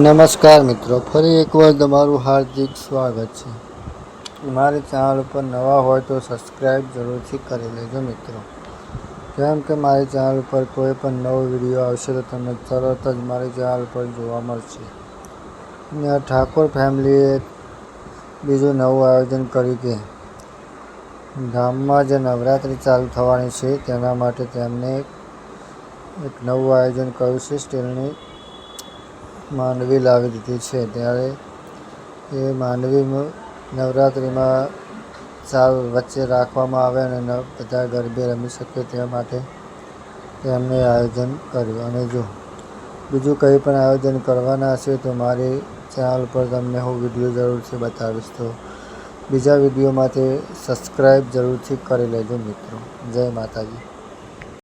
નમસ્કાર મિત્રો, ફરી એકવાર તમારું હાર્દિક સ્વાગત છે. મારી ચેનલ ઉપર નવા હોય તો સબસ્ક્રાઈબ જરૂરથી કરી લેજો મિત્રો. કેમ કે મારી ચેનલ ઉપર કોઈ પણ નવો વીડિયો આવશે તો તમને તરત જ મારી ચેનલ ઉપર જોવા મળશે. અને ઠાકોર ફેમિલીએ બીજું નવું આયોજન કર્યું કે ગામમાં જે નવરાત્રિ ચાલુ થવાની છે તેના માટે તેમને એક નવું આયોજન કર્યું છે, સ્ટીલની માંડવી લાવી દીધી છે. ત્યારે એ માંડવી નવરાત્રિમાં સાવ વચ્ચે રાખવામાં આવે અને બધા ગરબે રમી શકે તે માટે તેમણે આયોજન કર્યું. અને જો બીજું કંઈ પણ આયોજન કરવાના હશે તો મારી ચેનલ પર તમને હું વીડિયો જરૂરથી બતાવીશ. તો બીજા વીડિયો માટે સબસ્ક્રાઈબ જરૂરથી કરી લેજો મિત્રો. જય માતાજી.